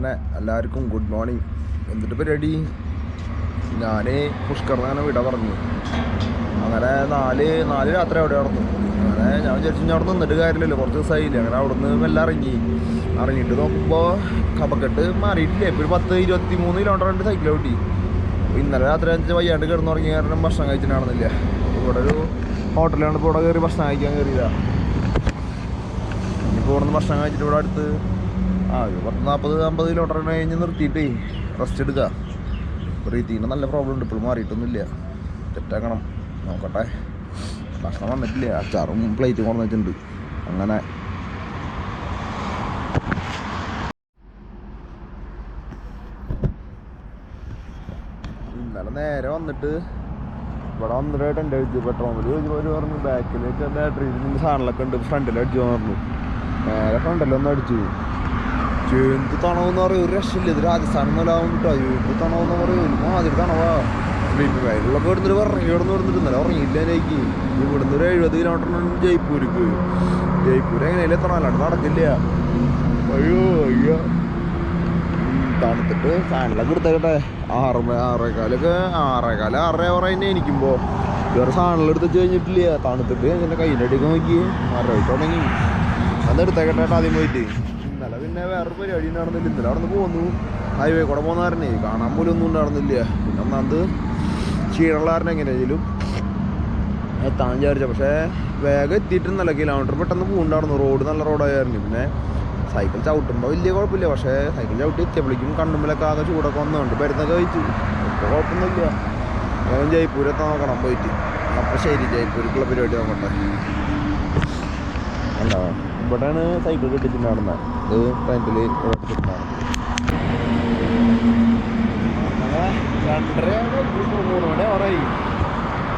അങ്ങനെ എല്ലാവർക്കും good morning എന്നിട്ട് പരിപാടി ഞാൻ പുഷ്കറിനെ വിട പറഞ്ഞു അങ്ങനെ നാല് നാല് രാത്രി അവിടെ നടന്നു. അങ്ങനെ ഞാൻ വിചാരിച്ചു ഞാൻ അവിടെ നിന്നിട്ട് കാര്യമില്ലല്ലോ കുറച്ച് ദിവസമായില്ല അങ്ങനെ അവിടെ നിന്ന് എല്ലാം ഇറങ്ങി. ഇറങ്ങിയിട്ട് നോക്കുമ്പോൾ കപക്കെട്ട് മാറിയിട്ടില്ല. ഇപ്പോൾ ഒരു പത്ത് ഇരുപത്തി മൂന്ന് കിലോമീറ്റർ ഉണ്ട് സൈക്കിൾ ഓട്ടി. ഇന്നലെ രാത്രി അഞ്ച് വയ്യാണ്ട് കിടന്നുറങ്ങിയ കാരണം ഭക്ഷണം കഴിച്ചിട്ടാണെന്നില്ല ഇവിടെ ഒരു ഹോട്ടലാണ് ഇപ്പോൾ ഇവിടെ കയറി ഭക്ഷണം കഴിക്കാൻ കയറിയതാണ് ഇപ്പോൾ ഇവിടെ നിന്ന് ഭക്ഷണം കഴിച്ചിട്ട് ഇവിടെ അടുത്ത് ആ ഒരു പത്ത് നാൽപ്പത് അമ്പത് കിലോമീറ്റർ കഴിഞ്ഞ് നിർത്തിയിട്ടേ റെസ്റ്റ് എടുക്കുക ബ്രീത്തിങ്ങിന് നല്ല പ്രോബ്ലം ഉണ്ട്. ഇപ്പോഴും മാറിയിട്ടൊന്നുമില്ല. തെറ്റാക്കണം. നോക്കട്ടെ. ഭക്ഷണം വന്നിട്ടില്ല. അച്ചാറും പ്ലേറ്റും കൊണ്ടു വെച്ചിട്ടുണ്ട് അങ്ങനെ. ഇന്നലെ നേരെ വന്നിട്ട് ഇവിടെ വന്നിട്ട് എന്റെ അടിച്ചു. പെട്രോൾ ചോദിച്ചു ഒരു പറഞ്ഞു ബാക്കിൽ ബാറ്ററി സാധനങ്ങളൊക്കെ ഉണ്ട്. ഫ്രണ്ടിൽ അടിച്ചു പറഞ്ഞു. നേരെ ഫ്രണ്ടിലൊന്നും അടിച്ചു. എന്ത് തണവെന്ന് പറയും ഒരു രക്ഷയില്ല. ഇത് രാജസ്ഥാൻ എന്നല്ലാവും കിട്ടോ എന്ത് തണവെന്ന് പറയും ഒരു മാതിരി തണവാ. ഇപ്പൊ ബാഗിലൊക്കെ ഇവിടുന്ന് പറഞ്ഞു കിടന്ന് ഇവിടുന്ന് ഇന്നലെ ഉറങ്ങിയില്ല എനിക്ക്. ഇവിടുന്ന് ഒരു എഴുപത് കിലോമീറ്ററിന് ജയ്പൂർക്ക് ജയ്പൂർ എങ്ങനെയല്ലേ എത്തണം. അല്ലാണ്ട് നടക്കില്ല. അയ്യോ അയ്യോ. തണുത്തിട്ട് ഫാനിലൊക്കെ എടുത്തേക്കട്ടെ ആറ് ആറേക്കാലൊക്കെ ആറേകാലൊക്കെ ആറേകാല ആറര ആറ് തന്നെ എനിക്കുമ്പോൾ വേറെ സാധനങ്ങൾ എടുത്ത് കഴിഞ്ഞിട്ടില്ല. തണുത്തിട്ട് എന്റെ കയ്യിലടിക്കാൻ നോക്കി ആറ് തുടങ്ങി. അത് എടുത്തേക്കട്ടെ ആദ്യം പോയിട്ട്. പിന്നെ വേറൊരു പരിപാടി ഉണ്ടായിരുന്നില്ല ഇന്നലെ അവിടെ നിന്ന് പോന്നു. ഹൈവേ കൂടെ പോകുന്ന കാരണേ കാണാൻ പോലും ഒന്നും ഉണ്ടായിരുന്നില്ല. പിന്നെ ഒന്നാമത് ക്ഷീണമുള്ളവരനെ എങ്ങനെയായാലും എത്താൻ വിചാരിച്ച. പക്ഷേ വേഗം എത്തിയിട്ടൊന്നല്ല കിലോമീറ്റർ പെട്ടെന്ന് പോകുന്നുണ്ടായിരുന്നു റോഡ് നല്ല റോഡായിരുന്നു പിന്നെ സൈക്കിൾ ചവിട്ടുമ്പോൾ വലിയ കുഴപ്പമില്ല. പക്ഷേ സൈക്കിൾ ചവിട്ടി എത്തിയപ്പോഴേക്കും കണ്ണുമ്പിലൊക്കെ ആകെ ചൂടൊക്കെ വന്നുകൊണ്ട് മരുന്നൊക്കെ കഴിച്ചു. ഇപ്പോൾ കുഴപ്പമൊന്നുമില്ല. ഞാൻ ജയ്പൂർ എത്താൻ നോക്കണം. പോയിട്ട്. അപ്പോൾ ശരി ജയ്പൂരിക്കുള്ള പരിപാടി നോക്കട്ടെ. അല്ല ഇവിടെയാണ് സൈക്കിൾ കിട്ടിയിട്ടുണ്ടായിരുന്നത് ഇത് ഫ്രണ്ടിൽ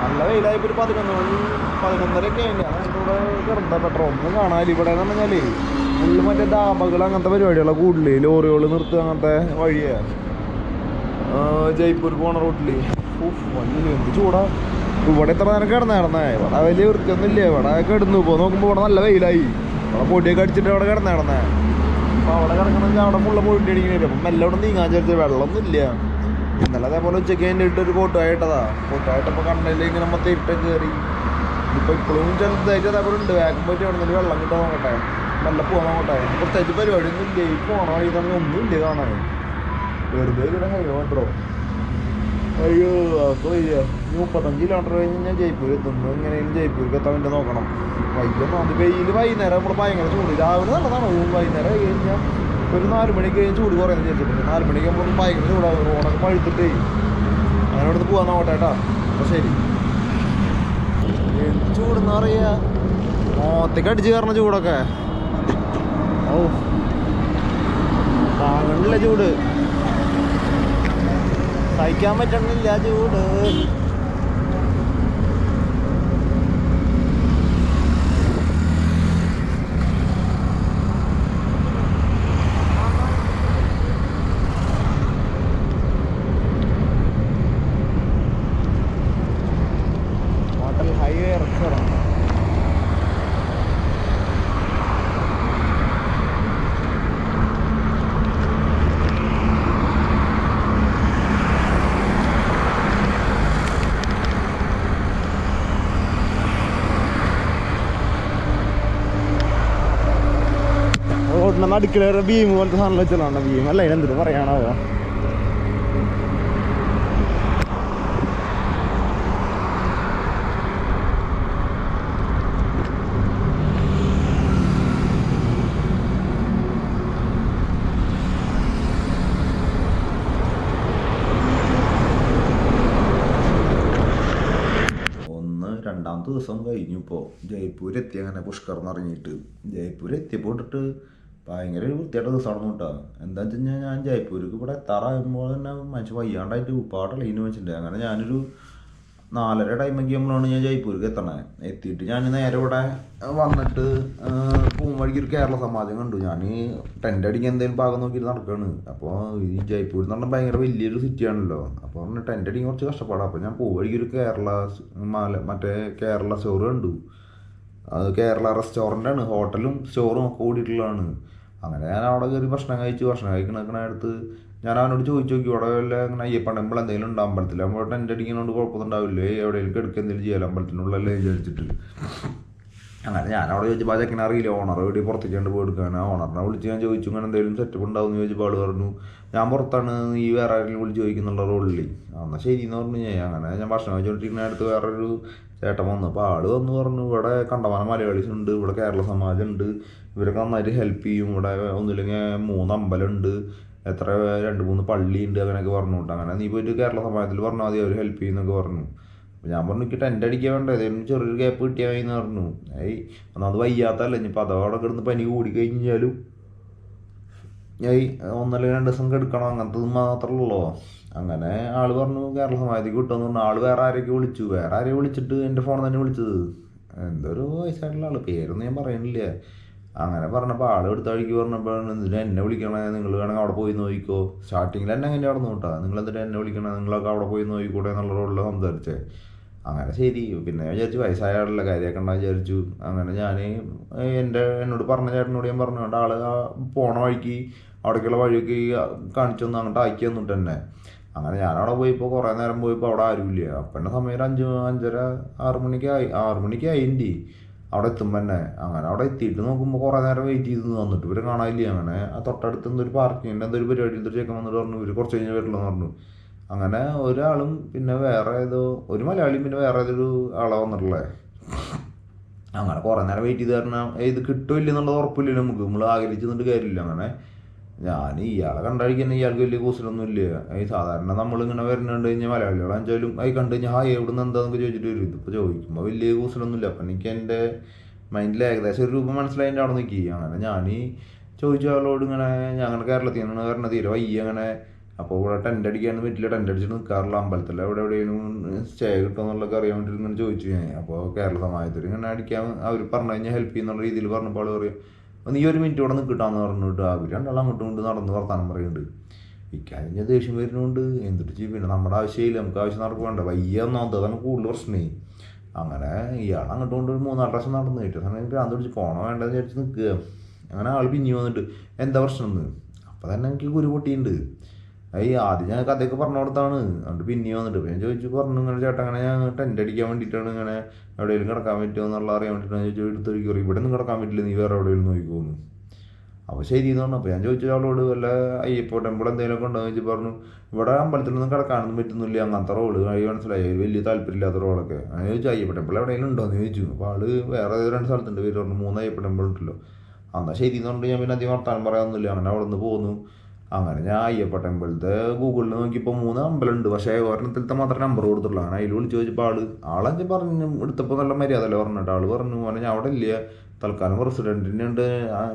നല്ല വെയിലായപ്പോൾ ഒരു പതിനൊന്ന് ആയില്ല? ഇവിടെ കിടന്ന പെട്രോൾ. ഒന്നും ഇവിടെ എന്ന് പറഞ്ഞാലേ ഫുള്ള് മറ്റേ ഡാബകൾ അങ്ങനത്തെ പരിപാടികളാണ് കൂടുതൽ ലോറികൾ നിർത്തുക അങ്ങനത്തെ വഴിയാണ് ജയ്പൂർ പോണ റൂട്ടിൽ എന്ത് ചൂടാ. ഇവിടെ എത്ര നേരം കിടന്ന കിടന്നേ ഇവിടെ വലിയ വൃത്തിയൊന്നുമില്ല ഇവിടെ കിടന്നു. പോ നോക്കുമ്പോൾ ഇവിടെ നല്ല വെയിലായി. ഇവിടെ പൊടിയൊക്കെ അടിച്ചിട്ട് അവിടെ കിടന്നേ അപ്പോൾ അവിടെ കിടക്കണമെങ്കിൽ അവിടെ മുള്ള പോയിട്ട് അടിക്കണില്ല അപ്പം മെല്ലെ അവിടെ നീങ്ങാൻ ചേർത്ത് വെള്ളമൊന്നും ഇല്ല. ഇന്നലെ അതേപോലെ ഉച്ചയ്ക്ക് എന്റെ ഇട്ടൊരു കോട്ടായിട്ടതാ കോട്ടായിട്ടപ്പോൾ കണ്ണിൽ ഇങ്ങനെ മൊത്തം ഇരുട്ടൊക്കെ കയറി ഇപ്പോൾ ഇപ്പോഴും ചെറുതായിട്ട് അതേപോലെ ഉണ്ട്. വേഗം പോയിട്ട് അവിടെ നിന്ന് വെള്ളം കിട്ടാൻ നോക്കട്ടെ. മെല്ലെ പോകാൻ നോക്കട്ടെ. പ്രത്യേകിച്ച് പരിപാടിയൊന്നും ഇല്ല. ഈ പോണ വഴി തന്നെ ഒന്നും ഇല്ല കാണാൻ. വെറുതെ ഇവിടെ ഹൈവേ കണ്ടോ അയ്യോ അപ്പോൾ വയ്യ. മുപ്പത്തഞ്ച് കിലോമീറ്റർ കഴിഞ്ഞ് ഞാൻ ജയ്പൂർ എത്തുന്നു എങ്ങനെയും ജയ്പൂർക്ക് എത്താൻ വേണ്ടി നോക്കണം. വൈകുന്നു അത് വെയിൽ വൈകുന്നേരം നമ്മൾ ഭയങ്കര ചൂട്. രാവിലെ നല്ലതാണ് വൈകുന്നേരം കഴിഞ്ഞാൽ ഒരു നാല് മണിക്ക് കഴിഞ്ഞ് ചൂട് കുറയുന്നത് വിചാരിച്ചിട്ടുണ്ട്. നാല് മണിക്ക് ആകുമ്പോൾ ഭയങ്കര ചൂടാകും റോഡൊക്കെ പഴുത്തിട്ടേ. അങ്ങനെ ഇവിടുന്ന് പോകാൻ നോക്കട്ടെ കേട്ടോ. അപ്പോൾ ശരി. ചൂടെന്ന് അറിയാം? മോത്തേക്ക് അടിച്ച് കയറണ ചൂടൊക്കെ. ഓ താങ്ങണില്ല ചൂട്. സഹിക്കാൻ പറ്റണില്ല ചൂട്. നടുക്കിലേറെ ഭീം പോലത്തെ സാധനം വെച്ചാലാണ് ഭീം അല്ല അതിനെന്തിട്ട് പറയാണോ രണ്ടാമത്തെ ദിവസം കഴിഞ്ഞു ഇപ്പോൾ ജയ്പൂർ എത്തി അങ്ങനെ പുഷ്കർ എന്ന് ഇറങ്ങിയിട്ട് ജയ്പൂർ ഭയങ്കര ഒരു വൃത്തിയായിട്ട് ദിവസമാണെന്ന് കേട്ടോ എന്താ വെച്ച് കഴിഞ്ഞാൽ ഞാൻ ജയ്പൂർക്ക് ഇവിടെ എത്താറാകുമ്പോൾ തന്നെ മനുഷ്യൻ വയ്യാണ്ടായിട്ട് ഉപ്പാടളീന് വെച്ചിട്ടുണ്ട്. അങ്ങനെ ഞാനൊരു നാലര ടൈമൊക്കെ ആകുമ്പോഴാണ് ഞാൻ ജയ്പൂർക്ക് എത്തണേ. എത്തിയിട്ട് ഞാൻ നേരെ ഇവിടെ വന്നിട്ട് പോകും വഴിക്ക് ഒരു കേരള സമാജം കണ്ടു. ഞാൻ ടെന്റ് അടിക്കാൻ എന്തെങ്കിലും പാകം നോക്കിയിട്ട് നടക്കുകയാണ് അപ്പോൾ ഈ ജയ്പൂർ എന്ന് പറഞ്ഞാൽ ഭയങ്കര വലിയൊരു സിറ്റിയാണല്ലോ അപ്പോൾ പറഞ്ഞാൽ ടെന്റ് അടിക്കാൻ കുറച്ച് കഷ്ടപ്പാടാണ് അപ്പോൾ ഞാൻ പോകും വഴിക്ക് ഒരു കേരള മാല മറ്റേ കേരള സ്റ്റോർ കണ്ടു. അത് കേരള റെസ്റ്റോറന്റ് ആണ് ഹോട്ടലും സ്റ്റോറും ഒക്കെ കൂടിയിട്ടുള്ളതാണ്. അങ്ങനെ ഞാൻ അവിടെ കയറി ഭക്ഷണം കഴിച്ചു. ഭക്ഷണം കഴിക്കണ അടുത്ത് ഞാൻ അവനോട് ചോദിച്ചു നോക്കി ഇവിടെ വല്ല അങ്ങനെ അയ്യപ്പൻ ടെമ്പിൾ എന്തെങ്കിലും ഉണ്ടോ? അമ്പലത്തിൽ നമ്മൾ ടെന്റ് അടിക്കുന്നതുകൊണ്ട് കുഴപ്പമൊന്നും ഉണ്ടാവില്ലേ എവിടെയെങ്കിലും എടുക്കുക എന്തെങ്കിലും ചെയ്യാലോ? അമ്പലത്തിനുള്ളല്ലേ വിചാരിച്ചിട്ട്. അങ്ങനെ ഞാൻ അവിടെ ചോദിച്ചപ്പോൾ ആ ചെക്കനെ അറിയില്ല. ഓണർ എവിടെ പുറത്തേക്ക് കണ്ട് പോയി എടുക്കാൻ ഓണറിനെ വിളിച്ച് ഞാൻ ചോദിച്ചു ഇങ്ങനെ എന്തെങ്കിലും സെറ്റപ്പ് ഉണ്ടാവും ചോദിച്ചപ്പോൾ ആൾ പറഞ്ഞു ഞാൻ പുറത്താണ് ഈ വേറെ ആരെങ്കിലും വിളിച്ച് ചോദിക്കുന്നുള്ള റോളിൽ എന്നാൽ ശരി എന്ന് പറഞ്ഞു ഞാൻ. അങ്ങനെ ഞാൻ ഭക്ഷണം വെച്ചുകൊണ്ടിരിക്കുന്ന അടുത്ത് വേറൊരു ചേട്ടൻ വന്നു. അപ്പോൾ ആൾ വന്ന് പറഞ്ഞു ഇവിടെ കണ്ടമാനം മലയാളീസ് ഉണ്ട് ഇവിടെ കേരള സമാജം ഉണ്ട് ഇവരൊക്കെ നന്നായിട്ട് ഹെൽപ്പ് ചെയ്യും. ഇവിടെ ഒന്നുമില്ലെങ്കിൽ മൂന്ന് അമ്പലമുണ്ട് എത്ര രണ്ട് മൂന്ന് പള്ളിയുണ്ട് അങ്ങനെയൊക്കെ പറഞ്ഞു കേട്ടോ അങ്ങനെ നീ പോയിട്ട് കേരള സമാജത്തിൽ പറഞ്ഞാൽ മതി അവർ ഹെൽപ്പ് ചെയ്യുന്നൊക്കെ പറഞ്ഞു. ഞാൻ പറഞ്ഞു എനിക്ക് ടെന്റ് അടിക്കാൻ വേണ്ട ഏതെങ്കിലും ചെറിയൊരു ഗ്യാപ്പ് കിട്ടിയാൽ മതി എന്ന് പറഞ്ഞു. ഏയ് ഒന്നാമത് വയ്യാത്തല്ല ഇനിയിപ്പോൾ അതവിടെ കിടന്ന് പനി കൂടി കഴിഞ്ഞാലും. ഏയ് ഒന്നല്ല രണ്ട് ദിവസം കെടുക്കണം അങ്ങനത്തെ മാത്രമല്ലല്ലോ. അങ്ങനെ ആൾ പറഞ്ഞു കേരള സമാധിക്ക് കിട്ടുമെന്ന് പറഞ്ഞു. ആൾ വേറെ ആരെയൊക്കെ വിളിച്ചു. വേറെ ആരെയും വിളിച്ചിട്ട് എന്റെ ഫോൺ തന്നെ വിളിച്ചത്? എന്തൊരു വയസ്സായിട്ടുള്ള ആൾ പേരൊന്നും ഞാൻ പറയുന്നില്ല അങ്ങനെ പറഞ്ഞപ്പോൾ ആൾ എടുത്ത വഴിക്ക് പറഞ്ഞപ്പോൾ എന്തിനാ എന്നെ വിളിക്കണേ? നിങ്ങൾ വേണമെങ്കിൽ അവിടെ പോയി നോക്കിക്കോ. സ്റ്റാർട്ടിങ്ങിൽ എന്നെ അങ്ങനെ നടന്നു കേട്ടോ. നിങ്ങൾ എന്തിനാ എന്നെ വിളിക്കണേ? നിങ്ങളൊക്കെ അവിടെ പോയി നോക്കിക്കൂടെ? എന്നുള്ള റോഡിൽ സംസാരിച്ചേ. അങ്ങനെ ശരി. പിന്നെ ഞാൻ വിചാരിച്ചു വയസ്സായ ആളുള്ള കാര്യമൊക്കെ ഉണ്ടാകും വിചാരിച്ചു. അങ്ങനെ ഞാൻ എന്റെ എന്നോട് പറഞ്ഞ ചേട്ടനോട് ഞാൻ പറഞ്ഞു കൊണ്ട് ആൾ ആ പോണ വഴിക്ക് അവിടേക്കുള്ള വഴിയൊക്കെ കാണിച്ചു തന്നു അങ്ങോട്ട് ആക്കി തന്നിട്ട് തന്നെ. അങ്ങനെ ഞാനവിടെ പോയിപ്പോൾ കുറേ നേരം പോയപ്പോൾ അവിടെ ആരുമില്ല അപ്പം എന്റെ സമയം ഒരു അഞ്ച് അഞ്ചര ആറ് മണിക്ക് ആയി ആറ് മണിക്ക് ആയിന്റെ അവിടെ എത്തുമ്പോൾ തന്നെ. അങ്ങനെ അവിടെ എത്തിയിട്ട് നോക്കുമ്പോൾ കുറേ നേരം വെയിറ്റ് ചെയ്ത് വന്നിട്ട് ഇവർ കാണാനില്ല. അങ്ങനെ ആ തൊട്ടടുത്ത് എന്തൊരു പാർക്കിങ്ങിന്റെ എന്തൊരു പരിപാടി എന്തൊരു ചെക്കൻ വന്നിട്ട് പറഞ്ഞു ഇവർ കുറച്ച് കഴിഞ്ഞ് വരില്ലെന്ന് പറഞ്ഞു. അങ്ങനെ ഒരാളും പിന്നെ വേറെ ഏതോ ഒരു മലയാളിയും പിന്നെ വേറെ ഏതൊരു ആളാ വന്നിട്ടുള്ളത് അങ്ങനെ കുറേ നേരം വെയിറ്റ് ചെയ്ത് കാരണം ഇത് കിട്ടില്ല എന്നുള്ളത് ഉറപ്പില്ല നമുക്ക്. നമ്മൾ ആഗ്രഹിച്ചു നിന്നിട്ട് കാര്യമില്ല. അങ്ങനെ ഞാൻ ഇയാളെ കണ്ടഴിക്കാൻ ഇയാൾക്ക് വലിയ കൂസലൊന്നും ഇല്ല. ഈ സാധാരണ നമ്മളിങ്ങനെ വരുന്നുണ്ട് കഴിഞ്ഞാൽ മലയാളികളാണെച്ചാലും അത് കണ്ടു കഴിഞ്ഞാൽ ഹായ് എവിടെ നിന്ന് എന്താന്നൊക്കെ ചോദിച്ചിട്ട് വരും. ഇതിപ്പോൾ ചോദിക്കുമ്പോൾ വലിയ കൂസലൊന്നും ഇല്ല. അപ്പം എനിക്ക് എന്റെ മൈൻഡിൽ ഏകദേശം ഒരു രൂപം മനസ്സിലായതിന്റെ അവിടെ നിൽക്കി അങ്ങനെ ഞാൻ ചോദിച്ച ആളോട് ഇങ്ങനെ ഞങ്ങൾ കേരളത്തിൽ നിന്നാണ് കാരണം തീരെ വയ്യ. അങ്ങനെ അപ്പോൾ ഇവിടെ ടെന്റ് അടിക്കാനൊന്നും പറ്റില്ല. ടെന്റ് അടിച്ച് നിൽക്കാറില്ല അമ്പലത്തിൽ എവിടെ എവിടെയെങ്കിലും സ്റ്റേ കിട്ടുമെന്നുള്ളതൊക്കെ അറിയാൻ വേണ്ടിയിട്ട് ഇങ്ങനെ ചോദിച്ചു ഞാൻ. അപ്പോൾ കേരള സമാജത്തിൽ ഇങ്ങനെ അടിക്കാൻ അവർ പറഞ്ഞു കഴിഞ്ഞാൽ ഹെൽപ്പ് ചെയ്യുന്നുള്ള രീതിയിൽ പറഞ്ഞപ്പോൾ ആൾ പറയും "അപ്പോൾ നീ ഒരു മിനിറ്റ് ഇവിടെ നിൽക്കിട്ടാന്ന് പറഞ്ഞിട്ട് അവർ രണ്ടാളും അങ്ങോട്ടും കൊണ്ട് നടന്ന് വർത്താനം പറയുന്നുണ്ട് ഇക്കഴിഞ്ഞ ദേഷ്യം വരുന്നുണ്ട് എന്തിട്ട് ചെയ്യും? പിന്നെ നമ്മുടെ ആവശ്യമില്ല. നമുക്ക് ആവശ്യം നടക്കുവേണ്ട വയ്യ ഒന്നാമത് അതാണ് കൂടുതൽ പ്രശ്നമേ അങ്ങനെ ഇയാൾ അങ്ങോട്ട് കൊണ്ട് ഒരു മൂന്നാൽ പ്രാവശ്യം നടന്നു ഏറ്റവും സമയം ഭ്രാന്ത് പിടിച്ച് പോണോ വേണ്ടെന്ന് വിചാരിച്ച് നിൽക്കുക അങ്ങനെ ആൾ പിഞ്ഞു വന്നിട്ട് എന്താ പ്രശ്നം എന്ന് അപ്പം തന്നെ എനിക്ക് കുരു ഈ ആദ്യം ഞാൻ കഥയൊക്കെ പറഞ്ഞു കൊടുത്താണ്. അതുകൊണ്ട് പിന്നെ വന്നിട്ട് ഞാൻ ചോദിച്ചു പറഞ്ഞു ഇങ്ങനെ ചേട്ടാ അങ്ങനെ ഞാൻ ടെന്റ് അടിക്കാൻ വേണ്ടിയിട്ടാണ് ഇങ്ങനെ എവിടെയെങ്കിലും കിടക്കാൻ പറ്റുമോ എന്നുള്ള അറിയാൻ വേണ്ടിയിട്ടാണ് ചോദിച്ചു എടുത്തൊരു കയറി ഇവിടെ നിന്ന് കിടക്കാൻ പറ്റില്ല നീ വേറെ എവിടെയെങ്കിലും നോക്കിക്കോന്നു. അപ്പോൾ ശരി എന്ന് പറഞ്ഞു. അപ്പോൾ ഞാൻ ചോദിച്ചു അവളോട് വല്ല അയ്യപ്പോ ടെമ്പിൾ എന്തെങ്കിലുമൊക്കെ ഉണ്ടോ എന്ന് പറഞ്ഞു. ഇവിടെ അമ്പലത്തിലൊന്നും കിടക്കാനൊന്നും പറ്റുന്നില്ല അങ്ങനത്തെ റോൾ കഴി മനസ്സിലായി. വലിയ താല്പര്യമില്ലാത്ത റോളൊക്കെ അങ്ങനെ ചോദിച്ചു അയ്യപ്പ ടെമ്പിൾ എവിടെയെങ്കിലും ഉണ്ടോ എന്ന് ചോദിച്ചു. അപ്പോൾ ആൾ വേറെ രണ്ട് സ്ഥലത്തുണ്ട് പേര് പറഞ്ഞു മൂന്ന് അയ്യപ്പ ടെമ്പിൾ ഉണ്ടല്ലോ. എന്നാൽ ശരി എന്ന് ഞാൻ പിന്നെ അധികം വർത്താനം പറയാനൊന്നുമില്ല. അങ്ങനെ അവിടെ നിന്ന് പോന്നു. അങ്ങനെ ഞാൻ അയ്യപ്പ ടെമ്പിളത്തെ ഗൂഗിളിൽ നോക്കിയപ്പോൾ മൂന്ന് അമ്പലമുണ്ട് പക്ഷേ ഒരെണ്ണത്തിലത്തെ മാത്രം നമ്പർ കൊടുത്തുള്ളൂ അങ്ങനെ അതിൽ വിളിച്ച് ചോദിച്ചപ്പോൾ ആൾ ആളെന്ന് പറഞ്ഞു? എടുത്തപ്പോൾ നല്ല മര്യാദ അല്ലേ പറഞ്ഞിട്ട്. ആൾ പറഞ്ഞു മോനെ ഞാൻ അവിടെ ഇല്ല. തൽക്കാലം പ്രസിഡന്റിനെ ഉണ്ട്.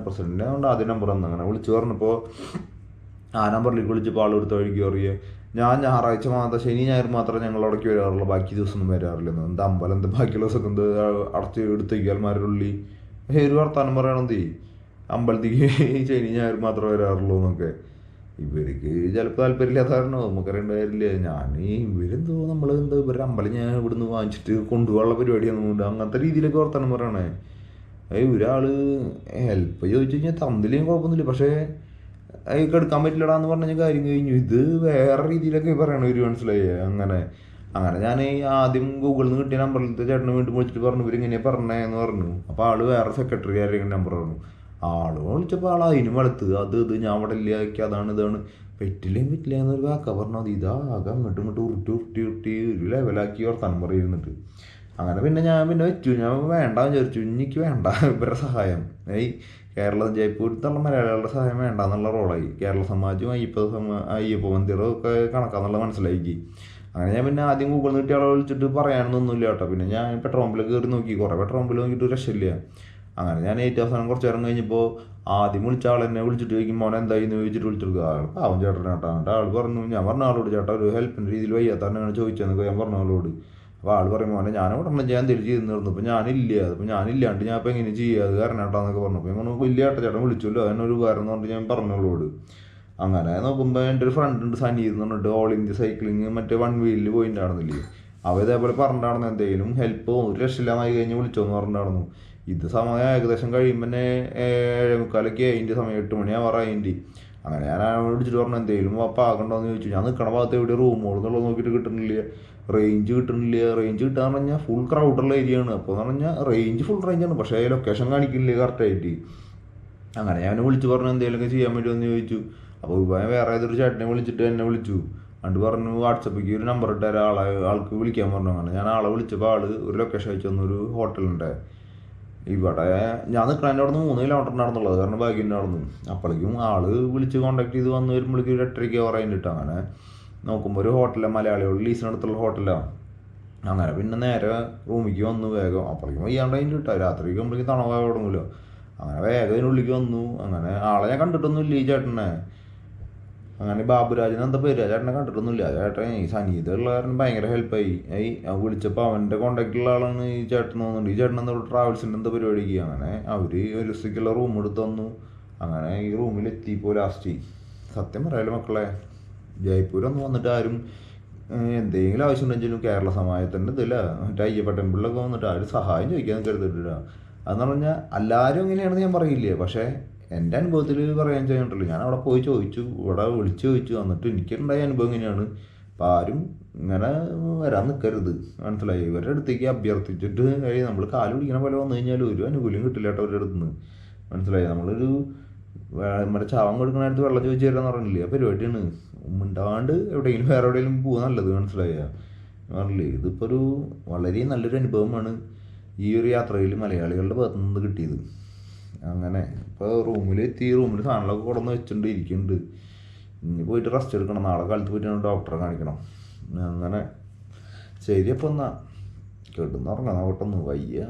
പ്രസിഡന്റിനെ ഉണ്ട്. ആദ്യം നമ്പർ വന്നു അങ്ങനെ വിളിച്ച് പറഞ്ഞപ്പോൾ ആ നമ്പറിലേക്ക് വിളിച്ചപ്പോൾ ആൾ എടുത്ത വഴിക്ക് പറയുക ഞാൻ ഞായറാഴ്ച മാത്രം ശനി ഞായർ മാത്രമേ ഞങ്ങൾ അവിടേക്ക് വരാറുള്ളൂ ബാക്കി ദിവസമൊന്നും വരാറില്ലെന്ന് എന്താ അമ്പലം? എന്താ ബാക്കിയുള്ള ദിവസമൊക്കെ എന്ത്? അടച്ച് എടുത്തേക്കാൽമാരുള്ളി ഒരു വർത്താനം പറയണം പറയണത്. അമ്പലത്തേക്ക് ശനി ഞായർ മാത്രമേ വരാറുള്ളൂ എന്നൊക്കെ. ഇവർക്ക് ചിലപ്പോൾ താല്പര്യമില്ലാത്ത കാരണം നമുക്കറിയേണ്ട കാര്യമില്ല. ഞാൻ ഇവരെന്തോ നമ്മൾ എന്തോ ഇവരുടെ അമ്പലം ഞാൻ ഇവിടുന്ന് വാങ്ങിച്ചിട്ട് കൊണ്ടുപോകാനുള്ള പരിപാടിയൊന്നും അങ്ങനത്തെ രീതിയിലൊക്കെ വർത്താനം പറയണേ. അത് ഒരാൾ ഹെൽപ്പ് ചോദിച്ചു കഴിഞ്ഞാൽ തന്നില്ലെങ്കിൽ കുഴപ്പമൊന്നുമില്ല. പക്ഷേ അതൊക്കെ എടുക്കാൻ പറ്റില്ലടാ എന്ന് പറഞ്ഞ കാര്യം കഴിഞ്ഞു. ഇത് വേറെ രീതിയിലൊക്കെ പറയണ ഒരു മനസ്സിലായി. അങ്ങനെ അങ്ങനെ ഞാൻ ആദ്യം ഗൂഗിളിൽ നിന്ന് കിട്ടിയ നമ്പറിലത്തെ ചേട്ടനെ വീണ്ടും വിളിച്ചിട്ട് പറഞ്ഞു. ഇവരിങ്ങനെ പറഞ്ഞേ എന്ന് പറഞ്ഞു. അപ്പോൾ ആൾ വേറെ സെക്രട്ടറി ആരെങ്കിലും നമ്പർ പറഞ്ഞു. ആൾ വിളിച്ചപ്പോൾ ആൾ അതിനും വളർത്ത് അത് ഇത് ഞാൻ അവിടെ ഇല്ല എനിക്ക് അതാണ് ഇതാണ്. പറ്റില്ലെങ്കിൽ പറ്റില്ല എന്നൊരു വാക്ക പറഞ്ഞത്. ഇതാ ആകെ അങ്ങോട്ടും ഇങ്ങോട്ടും ഉരുട്ടി ഉരുട്ടി ഉരുട്ടി ഒരു ലെവലാക്കി വർത്താനം പറയുന്നുണ്ട്. അങ്ങനെ പിന്നെ ഞാൻ പിന്നെ വെച്ചു. ഞാൻ വേണ്ട വിചാരിച്ചു. എനിക്ക് വേണ്ട ഇവരുടെ സഹായം. ഏയ് കേരള ജയ്പൂരത്തുള്ള മലയാളികളുടെ സഹായം വേണ്ട എന്നുള്ള റോളായി കേരള സമാജവും അയ്യപ്പ സമ അയ്യപ്പ മന്ദിരവും ഒക്കെ കണക്കാന്നുള്ള മനസ്സിലാക്കി അങ്ങനെ ഞാൻ പിന്നെ ആദ്യം ഗൂഗിളിൽ നിന്ന് കിട്ടിയ ആളെ വിളിച്ചിട്ട് കേട്ടോ. പിന്നെ ഞാൻ പെട്രോൾ പമ്പിൽ കയറി നോക്കി. കുറേ പെട്രോൾ പമ്പിൽ നോക്കിയിട്ട് രക്ഷയില്ല. അങ്ങനെ ഞാൻ ഏറ്റവും അവസാനം കുറച്ച് നേരം കഴിഞ്ഞപ്പോൾ ആദ്യം വിളിച്ച ആൾ എന്നെ വിളിച്ചിട്ട് ചോദിക്കും മോനെ എന്ന് ചോദിച്ചിട്ട് വിളിച്ചെടുക്കുക ആൾ പാവം ചേട്ടൻ ചേട്ടാ ആൾ പറഞ്ഞു ഞാൻ പറഞ്ഞ ആളോട് ചേട്ടാ ഒരു ഹെൽപ്പിന്റെ രീതിയിൽ വയ്യാത്താണ് അങ്ങനെ ചോദിച്ചതെന്നൊക്കെ ഞാൻ പറഞ്ഞ ആളോട്. അപ്പോൾ ആൾ പറയും മോനെ ഞാൻ ഇവിടെ ഞാൻ ഞാൻ തിരിച്ച് നിർന്നു അപ്പോൾ ഞാനില്ല അപ്പോൾ ഞാനില്ലാണ്ട് ഞാൻ അപ്പോൾ എങ്ങനെ ചെയ്യുക അത് കാരണം പറഞ്ഞപ്പോൾ ഞാൻ പറഞ്ഞു വലിയ ഏട്ട ചേട്ടൻ വിളിച്ചല്ലോ അതിനൊരു ഉപകാരം എന്ന് പറഞ്ഞിട്ട് ഞാൻ പറഞ്ഞോളോട് അങ്ങനെ നോക്കുമ്പോൾ എന്റെ ഒരു ഫ്രണ്ട് ഉണ്ട് സനി എന്ന് പറഞ്ഞിട്ട് ഓൾ ഇന്ത്യ സൈക്ലിങ് മറ്റേ വൺ വീലിൽ പോയിട്ടുണ്ടായിരുന്നില്ലേ അവ ഇതേപോലെ പറഞ്ഞിട്ടായിരുന്നു എന്തെങ്കിലും ഹെൽപ്പ് ഒരു രക്ഷയില്ലാന്നായി കഴിഞ്ഞ് വിളിച്ചോന്ന് പറഞ്ഞിട്ടായിരുന്നു. ഇത് സമയം ഏകദേശം കഴിയുമ്പോൾ തന്നെ ഏഴ് മുക്കാലൊക്കെ അതിന്റെ സമയം എട്ട് മണിയാവാറ് അതിന്റെ അങ്ങനെ ഞാൻ അവനോട് വിളിച്ചിട്ട് പറഞ്ഞു എന്തെങ്കിലും അപ്പം ആകണ്ടോന്ന് ചോദിച്ചു. ഞാൻ നിൽക്കണ ഭാഗത്ത് എവിടെ റൂമുകളെന്നുള്ളത് നോക്കിയിട്ട് കിട്ടുന്നില്ല റേഞ്ച് കിട്ടുന്നില്ല റേഞ്ച് കിട്ടാന്ന് പറഞ്ഞാൽ ഫുൾ ക്രൗഡുള്ള ഏരിയ ആണ്. അപ്പോൾ എന്ന് പറഞ്ഞാൽ റേഞ്ച് ഫുൾ റേഞ്ചാണ് പക്ഷേ ലൊക്കേഷൻ കാണിക്കില്ല കറക്റ്റായിട്ട് അങ്ങനെ ഞാൻ വിളിച്ച് പറഞ്ഞു എന്തെങ്കിലുമൊക്കെ ചെയ്യാൻ പറ്റുമെന്ന് ചോദിച്ചു. അപ്പോൾ ഇവൻ വേറെ ഏതൊരു ചേട്ടനെ വിളിച്ചിട്ട് എന്നെ വിളിച്ചു. അണ്ട് പറഞ്ഞു വാട്സപ്പിലേക്ക് ഒരു നമ്പർ ഇട്ടാൽ ആളെ ആൾക്ക് വിളിക്കാൻ പറഞ്ഞു. അങ്ങനെ ഞാൻ ആളെ വിളിച്ചപ്പോൾ ആൾ ഒരു ലൊക്കേഷൻ അയച്ചു തന്നൊരു ഹോട്ടലുണ്ട് ഇവിടെ ഞാൻ നിൽക്കണതിന്റെ അവിടെ നിന്ന് മൂന്ന് കിലോമീറ്റർ കാരണം ബാഗിന്റെ നടന്നു അപ്പോഴേക്കും ആൾ വിളിച്ച് കോൺടാക്ട് ചെയ്ത് വന്ന് വരുമ്പോഴേക്കും ഒരു എട്ടരയ്ക്ക് പറയുന്നുണ്ട് അങ്ങനെ. നോക്കുമ്പോൾ ഒരു ഹോട്ടലാണ് മലയാളികളുടെ ലീസിനടുത്തുള്ള ഹോട്ടലാണ് അങ്ങനെ പിന്നെ നേരെ റൂമിലേക്ക് വന്നു വേഗം. അപ്പോഴേക്കും വയ്യാണ്ട് അതിന്റെ കിട്ടാം. രാത്രിക്ക് ആകുമ്പോഴേക്കും തണവായ തുടങ്ങുമല്ലോ അങ്ങനെ വേഗം അതിനുള്ളിലേക്ക് വന്നു. അങ്ങനെ ആളെ ഞാൻ കണ്ടിട്ടൊന്നും ഇല്ല ഈ ചേട്ടനെ. അങ്ങനെ ബാബുരാജന് എന്താ പേര്? ചേട്ടനെ കണ്ടിട്ടൊന്നുമില്ല. ചേട്ടൻ ഈ സനീത ഉള്ള കാരണം ഭയങ്കര ഹെൽപ്പായി ഈ വിളിച്ചപ്പോൾ അവന്റെ കോണ്ടാക്റ്റിലുള്ള ആളാണ് ഈ ചേട്ടൻ തോന്നുന്നുണ്ട്. ഈ ചേട്ടൻ എന്താ ട്രാവൽസിന്റെ എന്താ പരിപാടിക്ക്? അങ്ങനെ അവർ ഒരു ദിവസത്തേക്കുള്ള റൂം എടുത്ത് തന്നു. അങ്ങനെ ഈ റൂമിൽ എത്തിയപ്പോൾ ലാസ്റ്റ് സത്യം പറയാലോ മക്കളെ ജയ്പൂർ ഒന്ന് വന്നിട്ട് ആരും എന്തെങ്കിലും ആവശ്യം ഉണ്ടെങ്കിലും കേരള സമാജത്തിന്റെ ഇതില്ല മറ്റേ അയ്യപ്പ ടെമ്പിളിലൊക്കെ വന്നിട്ട് ആരും സഹായം ചോദിക്കാൻ കരുതിട്ടില്ല അതെന്ന് പറഞ്ഞാൽ എല്ലാവരും ഇങ്ങനെയാണെന്ന് ഞാൻ പറയില്ലേ. പക്ഷേ എന്റെ അനുഭവത്തിൽ പറയാൻ ചെയ്യുന്നുണ്ടല്ലോ. ഞാൻ അവിടെ പോയി ചോദിച്ചു ഇവിടെ വിളിച്ച് ചോദിച്ചു. എന്നിട്ട് എനിക്കുണ്ടായ അനുഭവം ഇങ്ങനെയാണ്. അപ്പം ആരും ഇങ്ങനെ വരാൻ നിൽക്കരുത് മനസ്സിലായി? ഇവരുടെ അടുത്തേക്ക് അഭ്യർത്ഥിച്ചിട്ട് നമ്മൾ കാൽ പിടിക്കണ പോലെ വന്നു കഴിഞ്ഞാൽ ഒരു അനുകൂല്യം കിട്ടില്ല കേട്ടോ അവരുടെ അടുത്ത് നിന്ന് മനസ്സിലായി? നമ്മളൊരു നമ്മുടെ ചാവം കൊടുക്കുന്ന അടുത്ത് വെള്ളം ചോദിച്ചു തരാന്ന് പറഞ്ഞില്ലേ? ആ പരിപാടിയാണ്. മിണ്ടാണ്ട് എവിടെയെങ്കിലും വേറെ എവിടെയെങ്കിലും പോകുക നല്ലത് മനസ്സിലായ? പറഞ്ഞില്ലേ? ഇതിപ്പോൾ ഒരു വളരെ നല്ലൊരു അനുഭവമാണ് ഈ ഒരു യാത്രയിൽ മലയാളികളുടെ ഭാഗത്തു നിന്ന് കിട്ടിയത്. അങ്ങനെ. ഇപ്പോൾ റൂമിൽ എത്തി റൂമിൽ സാധനങ്ങളൊക്കെ കൊടന്ന് വെച്ചിട്ടുണ്ട് ഇരിക്കുന്നുണ്ട്. ഇനി പോയിട്ട് റെസ്റ്റ് എടുക്കണം. നാളെ കാലത്ത് പോയിട്ട് ഡോക്ടറെ കാണിക്കണം. അങ്ങനെ. ശരി അപ്പോൾ എന്നാ. കേട്ടുന്ന ഉറങ്ങാൻ നോട്ടൊന്ന് വയ്യ.